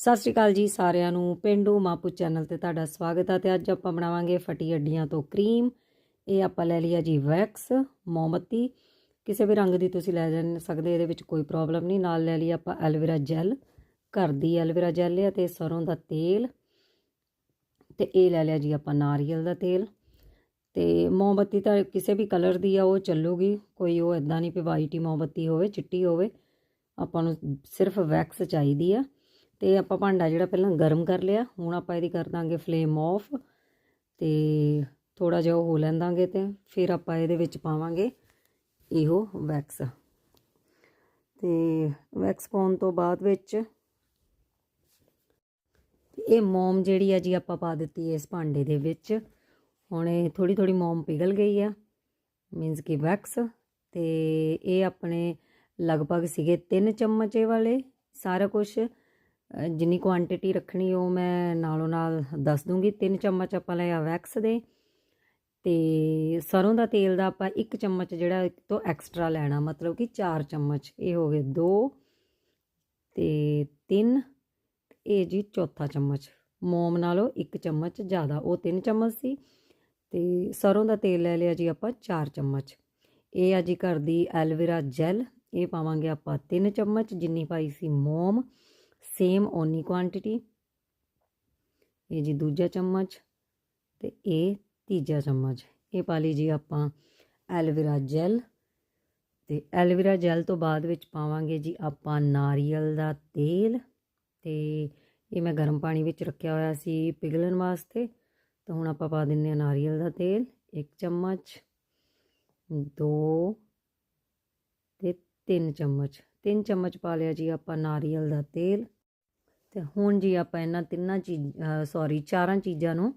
ਸਤਿ ਸ਼੍ਰੀ ਅਕਾਲ ਜੀ ਸਾਰਿਆਂ ਨੂੰ। ਪਿੰਡੂ ਮਾਪੂ ਚੈਨਲ ਤੇ ਤੁਹਾਡਾ ਸਵਾਗਤ ਹੈ ਤੇ ਅੱਜ ਆਪਾਂ ਬਣਾਵਾਂਗੇ ਫਟੀ ਅੱਡੀਆਂ ਤੋਂ ਕਰੀਮ। ਇਹ ਆਪਾਂ ਲੈ ਲਿਆ ਜੀ ਵੈਕਸ, ਮੋਮਬੱਤੀ। ਕਿਸੇ ਵੀ ਰੰਗ ਦੀ ਤੁਸੀਂ ਲੈ ਜਾ ਸਕਦੇ, ਇਹਦੇ ਵਿੱਚ ਕੋਈ ਪ੍ਰੋਬਲਮ ਨਹੀਂ। ਨਾਲ ਲੈ ਲਈ ਆਪਾਂ ਐਲਵੇਰਾ ਜੈਲ, ਘਰ ਦੀ ਐਲਵੇਰਾ ਜੈਲ ਲਿਆ ਤੇ ਸਰੋਂ ਦਾ ਤੇਲ। ਤੇ ਇਹ ਲੈ ਲਿਆ ਜੀ ਆਪਾਂ ਨਾਰੀਅਲ ਦਾ ਤੇਲ। ਤੇ ਮੋਮਬੱਤੀ ਤਾਂ ਕਿਸੇ ਵੀ ਕਲਰ ਦੀ ਆ, ਉਹ ਚੱਲੂਗੀ। ਕੋਈ ਉਹ ਇਦਾਂ ਨਹੀਂ ਵੀ ਵਾਈਟ ਹੀ ਮੋਮਬੱਤੀ ਹੋਵੇ, ਚਿੱਟੀ ਹੋਵੇ। ਆਪਾਂ ਨੂੰ ਸਿਰਫ ਵੈਕਸ ਚਾਹੀਦੀ ਆ। ਤੇ ਆਪਾਂ ਭਾਂਡਾ ਜਿਹੜਾ ਪਹਿਲਾਂ ਗਰਮ ਕਰ ਲਿਆ, ਹੁਣ ਆਪਾਂ ਇਹਦੀ ਕਰ ਦਾਂਗੇ ਫਲੇਮ ਆਫ ਤੇ ਥੋੜਾ ਜਿਹਾ ਉਹ ਹੋ ਲੈਂਦਾਂਗੇ ਤੇ ਫਿਰ ਆਪਾਂ ਇਹਦੇ ਵਿੱਚ ਪਾਵਾਂਗੇ ਇਹੋ ਵੈਕਸ ਤੇ ਵੈਕਸ ਪਾਉਣ ਤੋਂ ਬਾਅਦ ਵਿੱਚ ਇਹ ਮੋਮ ਜਿਹੜੀ ਆ ਜੀ ਆਪਾਂ ਪਾ ਦਿੱਤੀ ਇਸ ਭਾਂਡੇ ਦੇ ਵਿੱਚ, ਹੁਣ ਇਹ ਥੋੜੀ ਥੋੜੀ ਮੋਮ ਪਿਘਲ ਗਈ ਆ ਮੀਨਸ ਕਿ ਵੈਕਸ ਤੇ ਇਹ ਆਪਣੇ ਲਗਭਗ ਸੀਗੇ 3 ਚਮਚੇ ਵਾਲੇ ਸਾਰਾ ਕੁਝ ਜਿੰਨੀ ਕੁਆਂਟੀਟੀ ਰੱਖਣੀ ਉਹ ਮੈਂ ਨਾਲੋਂ ਨਾਲ ਦੱਸ ਦੂੰਗੀ। ਤਿੰਨ ਚਮਚ ਆਪਾਂ ਲਿਆ ਵੈਕਸ ਦੇ ਤੇ ਸਰੋਂ ਦਾ ਤੇਲ ਦਾ ਆਪਾਂ ਇੱਕ ਚਮਚ ਜਿਹੜਾ ਇੱਕ ਤੋਂ ਐਕਸਟਰਾ ਲੈਣਾ, ਮਤਲਬ ਕਿ ਚਾਰ ਚਮਚ। ਇਹ ਹੋ ਗਏ ਦੋ ਤੇ ਤਿੰਨ, ਇਹ ਜੀ ਚੌਥਾ ਚਮਚ। ਮੋਮ ਨਾਲੋਂ ਇੱਕ ਚਮਚ ਜ਼ਿਆਦਾ, ਉਹ ਤਿੰਨ ਚਮਚ ਸੀ। ਤੇ ਸਰੋਂ ਦਾ ਤੇਲ ਲੈ ਲਿਆ ਜੀ ਆਪਾਂ ਚਾਰ ਚਮਚ। ਇਹ ਆ ਜੀ ਘਰ ਦੀ ਐਲਵੇਰਾ ਜੈਲ, ਇਹ ਪਾਵਾਂਗੇ ਆਪਾਂ ਤਿੰਨ ਚਮਚ, ਜਿੰਨੀ ਪਾਈ ਸੀ ਮੋਮ। ਸੇਮ ਓਨੀ ਕੁਆਂਟੀਟੀ ਇਹ ਜੀ ਦੂਜਾ ਚਮਚ ਤੇ ਇਹ ਤੀਜਾ ਚਮਚ। ਇਹ ਪਾ ਲਈ ਜੀ ਆਪਾਂ ਐਲਵੇਰਾ ਜੈਲ। ਤੇ ਐਲਵੇਰਾ ਜੈਲ ਤੋਂ ਬਾਅਦ ਵਿੱਚ ਪਾਵਾਂਗੇ ਜੀ ਆਪਾਂ ਨਾਰੀਅਲ ਦਾ ਤੇਲ। ਤੇ ਇਹ ਮੈਂ ਗਰਮ ਪਾਣੀ ਵਿੱਚ ਰੱਖਿਆ ਹੋਇਆ ਸੀ ਪਿਘਲਣ ਵਾਸਤੇ। ਤਾਂ ਹੁਣ ਆਪਾਂ ਪਾ ਦਿੰਨੇ ਆ ਨਾਰੀਅਲ ਦਾ ਤੇਲ। 1 ਚਮਚ 2 ਤੇ 3 ਚਮਚ। 3 ਚਮਚ ਪਾ ਲਿਆ ਜੀ ਆਪਾਂ ਨਾਰੀਅਲ ਦਾ ਤੇਲ। ਤੇ ਹੁਣ ਜੀ ਆਪਾਂ ਇਹਨਾਂ ਤਿੰਨਾਂ ਚੀਜ਼ ਸੌਰੀ ਚਾਰਾਂ ਚੀਜ਼ਾਂ ਨੂੰ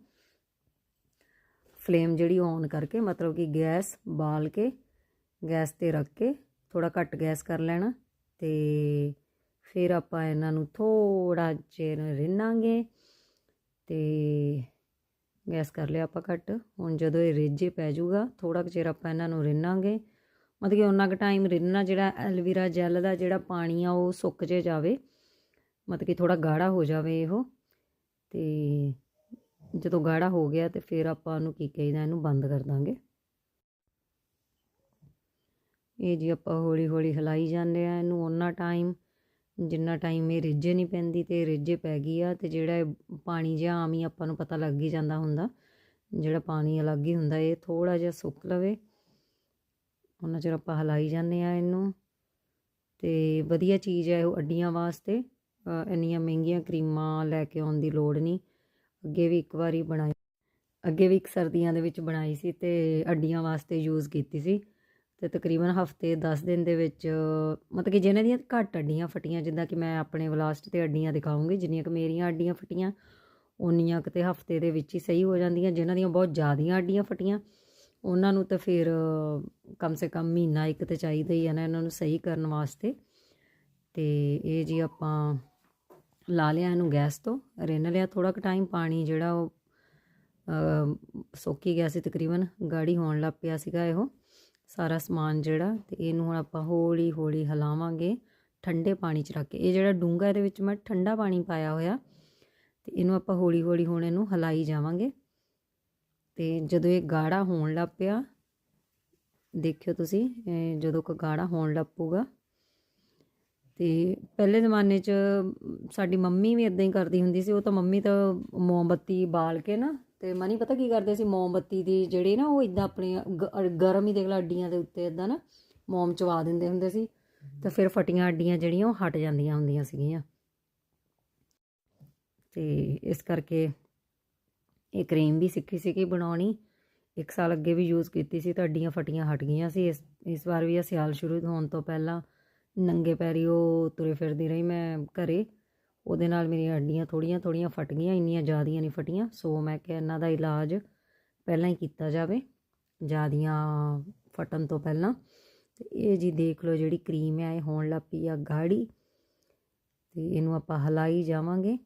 ਫਲੇਮ ਜਿਹੜੀ ਔਨ ਕਰਕੇ, ਮਤਲਬ ਕਿ ਗੈਸ ਬਾਲ ਕੇ, ਗੈਸ ਤੇ ਰੱਖ ਕੇ ਥੋੜਾ ਘੱਟ ਗੈਸ ਕਰ ਲੈਣਾ ਤੇ ਫਿਰ ਆਪਾਂ ਇਹਨਾਂ ਨੂੰ ਥੋੜਾ ਚਿਰ ਰਿੰਨਾਂਗੇ ਤੇ ਗੈਸ ਕਰ ਲਿਆ ਆਪਾਂ ਘੱਟ। ਹੁਣ ਜਦੋਂ ਇਹ ਰਿੱਝੇ ਪੈ ਜਾਊਗਾ ਥੋੜਾ ਚਿਰ ਆਪਾਂ ਇਹਨਾਂ ਨੂੰ ਰਿੰਨਾਂਗੇ। ਮਤਲਬ ਕਿ ਉਹਨਾਂ ਕੁ ਟਾਈਮ ਰਿੰਨਣਾ ਜਿਹੜਾ ਐਲਵੀਰਾ ਜੈਲ ਦਾ ਜਿਹੜਾ ਪਾਣੀ ਆ, ਉਹ ਸੁੱਕ ਜੇ ਜਾਵੇ। ਮਤਲਬ ਕਿ ਥੋੜਾ ਗਾੜਾ ਹੋ ਜਾਵੇ ਇਹੋ ਤੇ ਜਦੋਂ ਗਾੜਾ ਹੋ ਗਿਆ ਤੇ ਫਿਰ ਆਪਾਂ ਉਹਨੂੰ ਕੀ ਕਹੀਦਾ, ਇਹਨੂੰ ਬੰਦ ਕਰ ਦਾਂਗੇ। ਇਹ ਜੀ ਆਪਾਂ ਹੌਲੀ ਹੌਲੀ ਹਿਲਾਈ ਜਾਂਦੇ ਆ, ਇਹਨੂੰ ਉਹਨਾਂ ਟਾਈਮ ਜਿੰਨਾ ਟਾਈਮ ਇਹ ਰਿੱਝੇ ਨਹੀਂ ਪੈਂਦੀ ਤੇ ਰਿੱਝੇ ਪੈ ਗਈ ਆ ਤੇ ਜਿਹੜਾ ਪਾਣੀ ਜਿਹਾ ਆਮ ਹੀ ਆਪਾਂ ਨੂੰ ਪਤਾ ਲੱਗ ਹੀ ਜਾਂਦਾ ਹੁੰਦਾ, ਜਿਹੜਾ ਪਾਣੀ ਅਲੱਗ ਹੀ ਹੁੰਦਾ, ਇਹ ਥੋੜਾ ਜਿਹਾ ਸੁੱਕ ਲਵੇ। ਉਹਨਾਂ ਚਿਰ ਆਪਾਂ ਹਲਾਈ ਜਾਂਦੇ ਆ ਇਹਨੂੰ ਤੇ ਵਧੀਆ ਚੀਜ਼ ਹੈ ਉਹ ਅੱਡੀਆਂ ਵਾਸਤੇ। ਇੰਨੀਆਂ ਮਹਿੰਗੀਆਂ ਕਰੀਮਾਂ ਲੈ ਕੇ ਆਉਣ ਦੀ ਲੋੜ ਨਹੀਂ। ਅੱਗੇ ਵੀ ਇੱਕ ਵਾਰੀ ਬਣਾਈ ਅੱਗੇ ਵੀ ਇੱਕ ਸਰਦੀਆਂ ਦੇ ਵਿੱਚ ਬਣਾਈ ਸੀ ਤੇ ਅੱਡੀਆਂ ਵਾਸਤੇ ਯੂਜ਼ ਕੀਤੀ ਸੀ। ਤੇ ਤਕਰੀਬਨ ਹਫ਼ਤੇ 10 ਦਿਨ ਦੇ ਵਿੱਚ, ਮਤਲਬ ਕਿ ਜਿਹਨਾਂ ਦੀਆਂ ਘੱਟ ਅੱਡੀਆਂ ਫਟੀਆਂ, ਜਿੱਦਾਂ ਕਿ ਮੈਂ ਆਪਣੇ ਵਲਾਸਟ ਤੇ ਅੱਡੀਆਂ ਦਿਖਾਉਂਗੀ, ਜਿੰਨੀਆਂ ਕਿ ਮੇਰੀਆਂ ਅੱਡੀਆਂ ਫਟੀਆਂ, ਉਨੀਆਂ ਕਿਤੇ ਹਫ਼ਤੇ ਦੇ ਵਿੱਚ ਹੀ ਸਹੀ ਹੋ ਜਾਂਦੀਆਂ। ਜਿਨ੍ਹਾਂ ਦੀਆਂ ਬਹੁਤ ਜ਼ਿਆਦੀਆਂ ਅੱਡੀਆਂ ਫਟੀਆਂ, ਉਹਨਾਂ ਨੂੰ ਤਾਂ ਫਿਰ ਕਮ ਸੇ ਕਮ ਮਹੀਨਾ ਇੱਕ ਤੇ ਚਾਹੀਦਾ ਹੀ ਹੈ ਨਾ ਇਹਨਾਂ ਨੂੰ ਸਹੀ ਕਰਨ ਵਾਸਤੇ। ਤੇ ਇਹ ਜੀ ਆਪਾਂ ਲਾ ਲਿਆ ਇਹਨੂੰ ਗੈਸ ਤੋਂ, ਰਿੰਨ ਲਿਆ ਥੋੜਾ ਕੁ ਟਾਈਮ ਪਾਣੀ ਜਿਹੜਾ ਉਹ ਸੋਕੀ ਗਿਆ ਸੀ ਤਕਰੀਬਨ, ਗਾੜੀ ਹੋਣ ਲੱਗ ਪਿਆ ਸੀਗਾ ਇਹੋ, ਸਾਰਾ ਸਮਾਨ ਜਿਹੜਾ, ਤੇ ਇਹਨੂੰ ਹੁਣ ਆਪਾਂ ਹੌਲੀ ਹੌਲੀ ਹਿਲਾਵਾਂਗੇ, ਠੰਡੇ ਪਾਣੀ 'ਚ ਰੱਖ ਕੇ। ਇਹ ਜਿਹੜਾ ਡੂੰਗਾ ਇਹਦੇ ਵਿੱਚ ਮੈਂ ਠੰਡਾ ਪਾਣੀ ਪਾਇਆ ਹੋਇਆ, ਤੇ ਇਹਨੂੰ ਆਪਾਂ ਹੌਲੀ ਹੌਲੀ ਹੁਣ ਇਹਨੂੰ ਹਿਲਾਈ ਜਾਵਾਂਗੇ। ਤੇ ਜਦੋਂ ਇਹ ਗਾੜਾ ਹੋਣ ਲੱਗ ਪਿਆ, ਦੇਖਿਓ ਤੁਸੀਂ ਜਦੋਂ ਕ ਗਾੜਾ ਹੋਣ ਲੱਪੂਗਾ ਤੇ ਪਹਿਲੇ ਜ਼ਮਾਨੇ 'ਚ ਸਾਡੀ ਮੰਮੀ ਵੀ ਇਦਾਂ ਹੀ ਕਰਦੀ ਹੁੰਦੀ ਸੀ, ਉਹ ਤਾਂ ਮੰਮੀ ਤਾਂ ਮੋਮਬੱਤੀ ਬਾਲ ਕੇ ਨਾ, ਤੇ ਮਨੀ ਪਤਾ ਕੀ ਕਰਦੇ ਸੀ, ਮੋਮਬੱਤੀ ਦੀ ਜਿਹੜੀ ਨਾ ਉਹ ਇਦਾਂ ਆਪਣੀ ਗਰਮ ਹੀ ਦੇਖ ਲਾ ਅੱਡੀਆਂ ਦੇ ਉੱਤੇ ਇਦਾਂ ਨਾ ਮੋਮ ਚਵਾ ਦਿੰਦੇ ਹੁੰਦੇ ਸੀ, ਤੇ ਫਿਰ ਫਟੀਆਂ ਅੱਡੀਆਂ ਜਿਹੜੀਆਂ ਉਹ ਹਟ ਜਾਂਦੀਆਂ ਹੁੰਦੀਆਂ ਸੀਗੀਆਂ। ਤੇ ਇਸ ਕਰਕੇ ਇਹ ਕਰੀਮ ਵੀ ਸਿੱਖੀ ਸੀ ਕਿ ਬਣਾਉਣੀ, ਇੱਕ ਸਾਲ ਅੱਗੇ ਵੀ ਯੂਜ਼ ਕੀਤੀ ਸੀ ਤਾਂ ਅੱਡੀਆਂ ਫਟੀਆਂ ਹਟ ਗਈਆਂ ਸੀ, ਇਸ ਇਸ ਵਾਰ ਵੀ ਇਹ ਸਿਆਲ ਸ਼ੁਰੂ ਹੋਣ ਤੋਂ ਪਹਿਲਾਂ। ਨੰਗੇ ਪੈਰੀ ਉਹ ਤੁਰੇ ਫਿਰਦੀ ਰਹੀ ਮੈਂ ਘਰੇ। ਉਹਦੇ ਨਾਲ ਮੇਰੀਆਂ ਹੱਡੀਆਂ ਥੋੜੀਆਂ ਥੋੜੀਆਂ ਫਟ ਗਈਆਂ, ਇੰਨੀਆਂ ਜ਼ਿਆਦੀਆਂ ਨਹੀਂ ਫਟੀਆਂ। ਸੋ ਮੈਂ ਕਿਹਾ ਇਹਨਾਂ ਦਾ ਇਲਾਜ ਪਹਿਲਾਂ ਹੀ ਕੀਤਾ ਜਾਵੇ, ਜ਼ਿਆਦੀਆਂ ਫਟਣ ਤੋਂ ਪਹਿਲਾਂ। ਤੇ ਇਹ ਜੀ ਦੇਖ ਲਓ ਜਿਹੜੀ ਕਰੀਮ ਹੈ, ਇਹ ਹੋਣ ਲੱਗ ਪਈ ਆ ਗਾੜੀ। ਤੇ ਇਹਨੂੰ ਆਪਾਂ ਹਲਾਈ ਜਾਵਾਂਗੇ।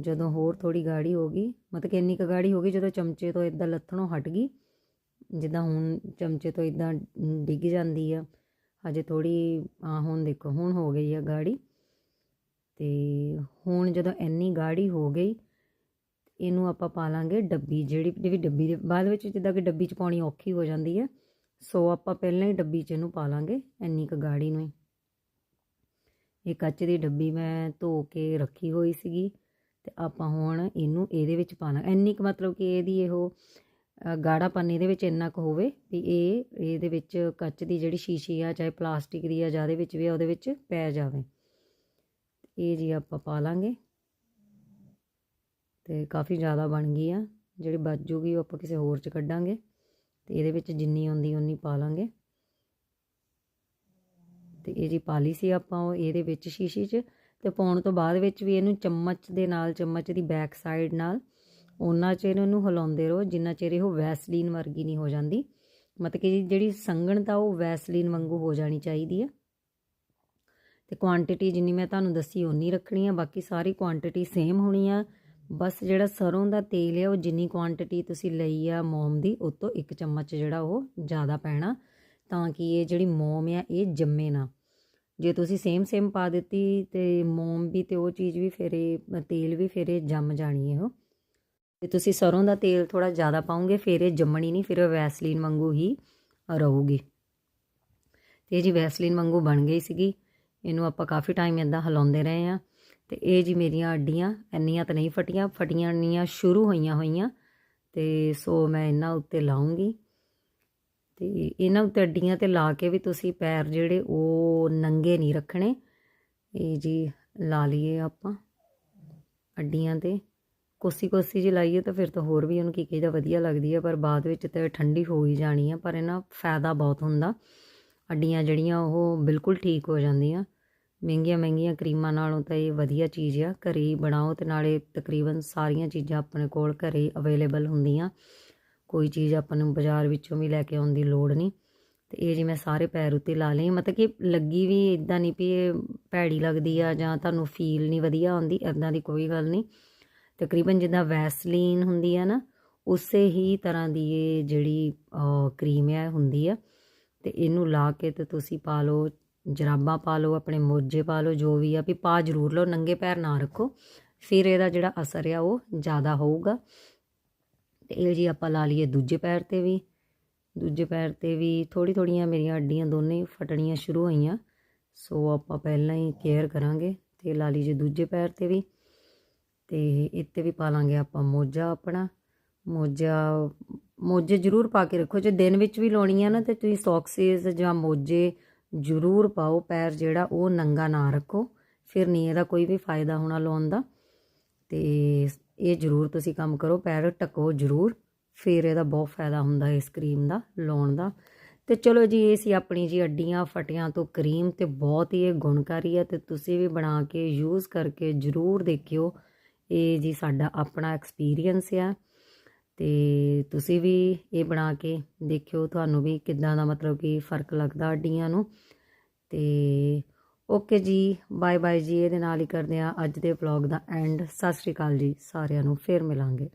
ਜਦੋਂ ਹੋਰ ਥੋੜੀ ਗਾੜੀ ਹੋ ਗਈ, ਮਤਲਬ ਕਿ ਇੰਨੀ ਕ ਗਾੜੀ ਹੋ ਗਈ ਜਦੋਂ ਚਮਚੇ ਤੋਂ ਇਦਾਂ ਲੱਥਣੋਂ ਹਟ ਗਈ। ਜਿੱਦਾਂ ਹੁਣ ਚਮਚੇ ਤੋਂ ਇਦਾਂ ਡਿੱਗ ਜਾਂਦੀ ਆ। ਹਜੇ ਥੋੜੀ ਹੁਣ ਦੇਖੋ, ਹੁਣ ਹੋ ਗਈ ਆ ਗਾੜੀ। ਤੇ ਹੁਣ ਜਦੋਂ ਇੰਨੀ ਗਾੜੀ ਹੋ ਗਈ, ਇਹਨੂੰ ਆਪਾਂ ਪਾ ਲਾਂਗੇ ਡੱਬੀ, ਜਿਹੜੀ ਜਿਹੜੀ ਡੱਬੀ ਦੇ ਬਾਅਦ ਵਿੱਚ ਜਿੱਦਾਂ ਕਿ ਡੱਬੀ 'ਚ ਪਾਉਣੀ ਔਖੀ ਹੋ ਜਾਂਦੀ ਹੈ ਸੋ ਆਪਾਂ ਪਹਿਲਾਂ ਹੀ ਡੱਬੀ 'ਚ ਇਹਨੂੰ ਪਾ ਲਾਂਗੇ ਇੰਨੀ ਕੁ ਗਾੜੀ ਨੂੰ ਹੀ। ਇਹ ਕੱਚ ਦੀ ਡੱਬੀ ਮੈਂ ਧੋ ਕੇ ਰੱਖੀ ਹੋਈ ਸੀਗੀ, ਤੇ ਆਪਾਂ ਹੁਣ ਇਹਨੂੰ ਇਹਦੇ ਵਿੱਚ ਪਾਣਾ ਇੰਨੀ ਕੁ ਮਤਲਬ ਕਿ ਇਹਦੀ ਇਹੋ ਗਾੜਾਪਨ ਇਹਦੇ ਵਿੱਚ ਇੰਨਾ ਕੁ ਹੋਵੇ ਵੀ ਇਹ, ਇਹਦੇ ਵਿੱਚ ਕੱਚ ਦੀ ਜਿਹੜੀ ਸ਼ੀਸ਼ੀ ਆ, ਚਾਹੇ ਪਲਾਸਟਿਕ ਦੀ ਆ ਜਿਹਦੇ ਵਿੱਚ ਵੀ ਆ, ਉਹਦੇ ਵਿੱਚ ਪੈ ਜਾਵੇ। ਇਹ ਜੀ ਆਪਾਂ ਪਾ ਲਾਂਗੇ। ਤੇ ਕਾਫੀ ਜ਼ਿਆਦਾ ਬਣ ਗਈ ਆ। ਜਿਹੜੀ ਬਚ ਜੂਗੀ ਉਹ ਆਪਾਂ ਕਿਸੇ ਹੋਰ 'ਚ ਕੱਢਾਂਗੇ। ਤੇ ਇਹਦੇ ਵਿੱਚ ਜਿੰਨੀ ਆਉਂਦੀ ਉਨੀ ਪਾ ਲਾਂਗੇ। ਤੇ ਇਹ ਜੀ ਪਾ ਲਈ ਸੀ ਆਪਾਂ ਉਹ ਇਹਦੇ ਵਿੱਚ ਸ਼ੀਸ਼ੀ 'ਚ। ਤੇ ਪਾਉਣ ਤੋਂ ਬਾਅਦ ਵਿੱਚ ਵੀ ਇਹਨੂੰ ਚਮਚ ਦੇ ਨਾਲ, ਚਮਚ ਦੀ ਬੈਕ ਸਾਈਡ ਨਾਲ ਉਹਨਾਂ ਚਿਰ ਉਹਨੂੰ ਹਿਲਾਉਂਦੇ ਰਹੋ, ਜਿੰਨਾ ਚਿਰ ਇਹ ਵੈਸਲੀਨ ਵਰਗੀ ਨਹੀਂ ਹੋ ਜਾਂਦੀ। ਮਤਲਬ ਕਿ ਜਿਹੜੀ ਸੰਘਣਤਾ ਉਹ ਵੈਸਲੀਨ ਵਾਂਗੂ ਹੋ ਜਾਣੀ ਚਾਹੀਦੀ ਹੈ ਤੇ ਕੁਆਂਟੀਟੀ ਜਿੰਨੀ ਮੈਂ ਤੁਹਾਨੂੰ ਦੱਸੀ ਓਨੀ ਰੱਖਣੀ ਆ, ਬਾਕੀ ਸਾਰੀ ਕੁਆਂਟੀਟੀ ਸੇਮ ਹੋਣੀ ਆ। ਬਸ ਜਿਹੜਾ ਸਰੋਂ ਦਾ ਤੇਲ ਹੈ ਉਹ ਜਿੰਨੀ ਕੁਆਂਟੀਟੀ ਤੁਸੀਂ ਲਈ ਆ ਮੋਮ ਦੀ, ਉਹ ਤੋਂ ਇੱਕ ਚਮਚ ਜਿਹੜਾ ਉਹ ਜ਼ਿਆਦਾ ਪੈਣਾ, ਤਾਂ ਕਿ ਇਹ ਜਿਹੜੀ ਮੋਮ ਆ, ਇਹ ਜੰਮੇ ਨਾ। ਜੇ ਤੁਸੀਂ ਸੇਮ ਸੇਮ ਪਾ ਦਿੱਤੀ ਤੇ ਮੋਮ ਵੀ ਤੇ ਉਹ ਚੀਜ਼ ਵੀ ਫਿਰ ਇਹ, ਤੇਲ ਵੀ ਫਿਰ ਇਹ ਜੰਮ ਜਾਣੀ ਹੈ ਉਹ। ਤੇ ਤੁਸੀਂ ਸਰੋਂ ਦਾ ਤੇਲ ਥੋੜਾ ਜ਼ਿਆਦਾ ਪਾਉਂਗੇ ਫਿਰ ਇਹ ਜੰਮਣੀ ਨਹੀਂ, ਫਿਰ ਵੈਸਲੀਨ ਵਾਂਗੂ ਹੀ ਰਹੂਗੀ। ਤੇ ਜੀ ਵੈਸਲੀਨ ਵਾਂਗੂ ਬਣ ਗਈ ਸੀਗੀ। ਇਹਨੂੰ ਆਪਾਂ ਕਾਫੀ ਟਾਈਮ ਇਦਾਂ ਹਿਲਾਉਂਦੇ ਰਹੇ ਆ ਤੇ ਇਹ ਜੀ ਮੇਰੀਆਂ ਅੱਡੀਆਂ ਇੰਨੀਆਂ ਤਾਂ ਨਹੀਂ ਫਟੀਆਂ ਫਟੀਆਂ ਨਹੀਂ ਸ਼ੁਰੂ ਹੋਈਆਂ ਹੋਈਆਂ। ਤੇ ਸੋ ਮੈਂ ਇਹਨਾਂ ਉੱਤੇ ਲਾਉਂਗੀ ਤੇ ਇਹਨਾਂ ਉੱਤੇ ਅੱਡੀਆਂ ਤੇ ਲਾ ਕੇ ਵੀ ਤੁਸੀਂ ਪੈਰ ਜਿਹੜੇ ਉਹ ਨੰਗੇ ਨਹੀਂ ਰੱਖਣੇ। ਇਹ ਜੀ ਲਾ ਲਈਏ ਆਪਾਂ ਅੱਡੀਆਂ ਤੇ। ਕੋਸੀ ਕੋਸੀ ਜੀ ਲਾਈਏ ਤਾਂ ਫਿਰ ਤਾਂ ਹੋਰ ਵੀ ਉਹਨੂੰ ਕੀ ਕਹੀਦਾ, ਵਧੀਆ ਲੱਗਦੀ ਹੈ ਪਰ ਬਾਅਦ ਵਿੱਚ ਤਾਂ ਠੰਡੀ ਹੋ ਹੀ ਜਾਣੀ ਆ, ਪਰ ਇਹਨਾਂ ਫਾਇਦਾ ਬਹੁਤ ਹੁੰਦਾ। ਅੱਡੀਆਂ ਜਿਹੜੀਆਂ ਉਹ ਬਿਲਕੁਲ ਠੀਕ ਹੋ ਜਾਂਦੀਆਂ। ਮਹਿੰਗੀਆਂ ਮਹਿੰਗੀਆਂ ਕਰੀਮਾਂ ਨਾਲੋਂ ਤਾਂ ਇਹ ਵਧੀਆ ਚੀਜ਼ ਆ। ਘਰੇ ਹੀ ਬਣਾਓ ਤੇ ਨਾਲੇ ਤਕਰੀਬਨ ਸਾਰੀਆਂ ਚੀਜ਼ਾਂ ਆਪਣੇ ਕੋਲ ਘਰੇ ਅਵੇਲੇਬਲ ਹੁੰਦੀਆਂ। ਕੋਈ ਚੀਜ਼ ਆਪਾਂ ਨੂੰ ਬਾਜ਼ਾਰ ਵਿੱਚੋਂ ਵੀ ਲੈ ਕੇ ਆਉਣ ਦੀ ਲੋੜ ਨਹੀਂ। ਤੇ ਇਹ ਜੀ ਮੈਂ ਸਾਰੇ ਪੈਰ ਉੱਤੇ ਲਾ ਲਈ ਮਤਲਬ ਕਿ ਲੱਗੀ ਵੀ ਇਦਾਂ ਨਹੀਂ ਵੀ ਇਹ ਭੈੜੀ ਲੱਗਦੀ ਆ ਜਾਂ ਤੁਹਾਨੂੰ ਫੀਲ ਨਹੀਂ ਵਧੀਆ ਆਉਂਦੀ ਇਦਾਂ ਦੀ ਕੋਈ ਗੱਲ ਨਹੀਂ। ਤਕਰੀਬਨ ਜਿੱਦਾਂ ਵੈਸਲੀਨ ਹੁੰਦੀ ਆ ਨਾ, ਉਸੇ ਹੀ ਤਰ੍ਹਾਂ ਦੀ ਇਹ ਜਿਹੜੀ ਕਰੀਮ ਹੈ ਹੁੰਦੀ ਆ। ਤੇ ਇਹਨੂੰ ਲਾ ਕੇ ਤੇ ਤੁਸੀਂ ਪਾ ਲਓ, ਜਰਾਬਾਂ ਪਾ ਲਓ, ਆਪਣੇ ਮੋਜੇ ਪਾ ਲਓ, ਜੋ ਵੀ ਆ, ਵੀ ਪਾ ਜ਼ਰੂਰ ਲਓ, ਨੰਗੇ ਪੈਰ ਨਾ ਰੱਖੋ। ਫਿਰ ਇਹਦਾ ਜਿਹੜਾ ਅਸਰ ਆ, ਉਹ ਜ਼ਿਆਦਾ ਹੋਊਗਾ। ਤੇ ਇਹ ਜੀ ਆਪਾਂ ਲਾ ਲਈਏ ਦੂਜੇ ਪੈਰ ਤੇ ਵੀ। ਦੂਜੇ ਪੈਰ ਤੇ ਵੀ ਥੋੜੀ ਥੋੜੀਆਂ ਮੇਰੀਆਂ ਅੱਡੀਆਂ ਦੋਨੇ ਫਟਣੀਆਂ ਸ਼ੁਰੂ ਹੋਈਆਂ। ਸੋ ਆਪਾਂ ਪਹਿਲਾਂ ਹੀ ਕੇਅਰ ਕਰਾਂਗੇ ਤੇ ਲਾ ਲਈਏ ਦੂਜੇ ਪੈਰ ਤੇ ਵੀ। ਅਤੇ ਇੱਥੇ ਵੀ ਪਾ ਲਾਂਗੇ ਆਪਾਂ ਮੋਜਾ ਆਪਣਾ। ਮੋਜਾ, ਮੋਜੇ ਜ਼ਰੂਰ ਪਾ ਕੇ ਰੱਖੋ। ਜੇ ਦਿਨ ਵਿੱਚ ਵੀ ਲਾਉਣੀ ਆ ਨਾ ਤੇ ਤੁਸੀਂ ਸੌਕਸਿਸ ਜਾਂ ਮੋਜੇ ਜ਼ਰੂਰ ਪਾਓ। ਪੈਰ ਜਿਹੜਾ ਉਹ ਨੰਗਾ ਨਾ ਰੱਖੋ। ਫਿਰ ਨਹੀਂ ਇਹਦਾ ਕੋਈ ਵੀ ਫਾਇਦਾ ਹੋਣਾ ਲਾਉਣ ਦਾ। ਤੇ ਇਹ ਜ਼ਰੂਰ ਤੁਸੀਂ ਕੰਮ ਕਰੋ। ਪੈਰ ਟਕੋ ਜ਼ਰੂਰ। ਫਿਰ ਇਹਦਾ ਬਹੁਤ ਫਾਇਦਾ ਹੁੰਦਾ ਇਸ ਕਰੀਮ ਦਾ ਲਾਉਣ ਦਾ। ਤੇ ਚਲੋ ਜੀ, ਇਹ ਸੀ ਆਪਣੀ ਜੀ ਅੱਡੀਆਂ ਫਟਿਆਂ ਤੋਂ ਕਰੀਮ ਤੇ ਬਹੁਤ ਹੀ ਇਹ ਗੁਣਕਾਰੀ ਹੈ ਤੇ ਤੁਸੀਂ ਵੀ ਬਣਾ ਕੇ ਯੂਜ਼ ਕਰਕੇ ਜ਼ਰੂਰ ਦੇਖਿਓ। ਇਹ ਜੀ ਸਾਡਾ ਆਪਣਾ ਐਕਸਪੀਰੀਅੰਸ ਆ। ਤੇ ਤੁਸੀਂ ਵੀ ਇਹ ਬਣਾ ਕੇ ਦੇਖਿਓ, ਤੁਹਾਨੂੰ ਵੀ ਕਿੱਦਾਂ ਦਾ ਮਤਲਬ ਕਿ ਫ਼ਰਕ ਲੱਗਦਾ ਅੱਡੀਆਂ ਨੂੰ। ਤੇ ਓਕੇ ਜੀ ਬਾਏ ਬਾਏ ਜੀ, ਇਹਦੇ ਨਾਲ ਹੀ ਕਰਦੇ ਆ ਅੱਜ ਦੇ ਵਲੌਗ ਦਾ ਐਂਡ ਸਤਿ ਸ਼੍ਰੀ ਅਕਾਲ ਜੀ, ਸਾਰਿਆਂ ਨੂੰ, ਫੇਰ ਮਿਲਾਂਗੇ।